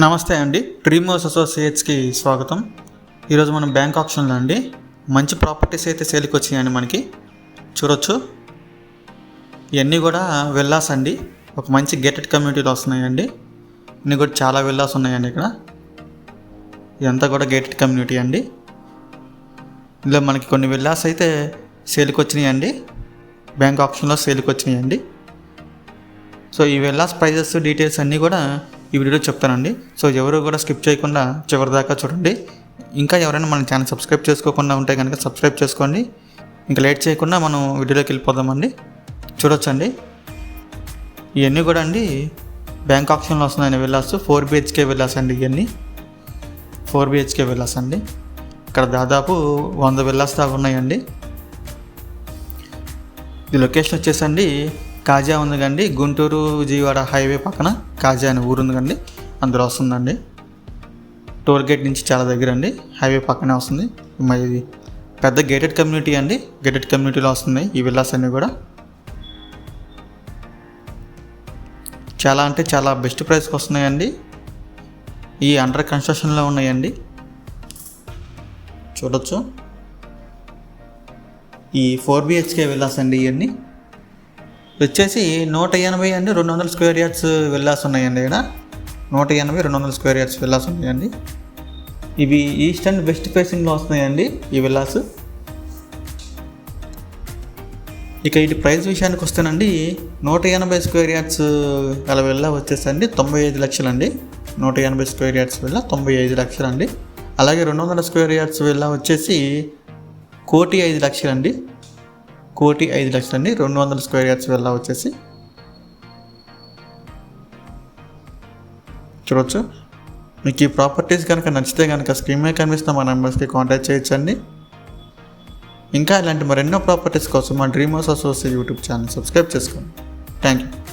నమస్తే అండి. డ్రీమర్స్ అసోసియేట్స్కి స్వాగతం. ఈరోజు మనం బ్యాంక్ ఆప్షన్లో అండి. మంచి ప్రాపర్టీస్ అయితే సేల్కి వచ్చాయండి మనకి చూడొచ్చు. ఇవన్నీ కూడా విల్లాస్ అండి. ఒక మంచి గేటెడ్ కమ్యూనిటీలో వస్తున్నాయండి. ఇన్ని కూడా చాలా విల్లాస్ ఉన్నాయండి ఇక్కడ. ఇదంతా కూడా గేటెడ్ కమ్యూనిటీ అండి. ఇందులో మనకి కొన్ని విల్లాస్ అయితే సేల్కి వచ్చినాయండి. బ్యాంక్ ఆప్షన్లో సేల్కి వచ్చినాయండి. సో ఈ విల్లాస్ ప్రైజెస్ డీటెయిల్స్ అన్నీ కూడా ఈ వీడియో చెప్తానండి. సో ఎవరు కూడా స్కిప్ చేయకుండా చివరి దాకా చూడండి. ఇంకా ఎవరైనా మన ఛానల్ సబ్స్క్రైబ్ చేసుకోకుండా ఉంటే కనుక సబ్స్క్రైబ్ చేసుకోండి. ఇంకా లేట్ చేయకుండా మనం వీడియోలోకి వెళ్ళిపోదామండి. చూడొచ్చండి. ఇవన్నీ కూడా అండి బ్యాంక్ ఆప్షన్లో వస్తున్నాయని విల్లాస్ ఫోర్ బిహెచ్కే విల్లాస్ అండి ఇవన్నీ ఫోర్ బిహెచ్కే విల్లాస్ అండి ఇక్కడ దాదాపు వంద విల్లాస్ దాకా ఉన్నాయండి. ఇది లొకేషన్ వచ్చేసండి కాజా ఉంది కండి గుంటూరు విజయవాడ హైవే పక్కన కాజా అనే ఊరు ఉంది కండి అందులో వస్తుందండి. టోల్ గేట్ నుంచి చాలా దగ్గర అండి హైవే పక్కనే వస్తుంది. మరి ఇది పెద్ద గేటెడ్ కమ్యూనిటీ అండి. గేటెడ్ కమ్యూనిటీలో వస్తుంది ఈ విల్లాస్ అన్నీ కూడా. చాలా అంటే చాలా బెస్ట్ ప్రైస్కి వస్తున్నాయండి. ఈ అండర్ కన్స్ట్రక్షన్లో ఉన్నాయండి. చూడొచ్చు. ఈ ఫోర్ బిహెచ్కే విల్లాస్ అండి ఇవన్నీ. వచ్చేసి నూట ఎనభై అండి రెండు వందల స్క్వేర్ యార్డ్స్ విల్లాస్ ఉన్నాయండి ఇక్కడ. నూట ఎనభై రెండు వందల స్క్వేర్ యార్డ్స్ విల్లాస్ ఉన్నాయండి. ఇవి ఈస్ట్ అండ్ వెస్ట్ ఫేసింగ్లో వస్తున్నాయండి ఈ విల్లాస్. ఇక ఇటు ప్రైస్ విషయానికి వస్తేనండి నూట ఎనభై స్క్వేర్ యార్డ్స్ గల విల్లా వచ్చేసండి తొంభై ఐదు లక్షలండి. నూట ఎనభై స్క్వేర్ యార్డ్స్ వెళ్ళ తొంభై ఐదు లక్షలండి. అలాగే రెండు వందల స్క్వేర్ యార్డ్స్ విల్లా వచ్చేసి కోటి ఐదు లక్షలండి. కోటి ఐదు లక్షలండి. రెండు వందల స్క్వేర్ యార్డ్స్ విల్లా వచ్చేసి. చూడవచ్చు మీకు ఈ ప్రాపర్టీస్ కనుక నచ్చితే కనుక స్క్రీన్ మీద కనిపిస్తున్న మా నెంబర్స్కి కాంటాక్ట్ చేయొచ్చండి. ఇంకా ఇలాంటి మరెన్నో ప్రాపర్టీస్ కోసం మా dreamers associate YouTube channel subscribe చేసుకోండి. Thank you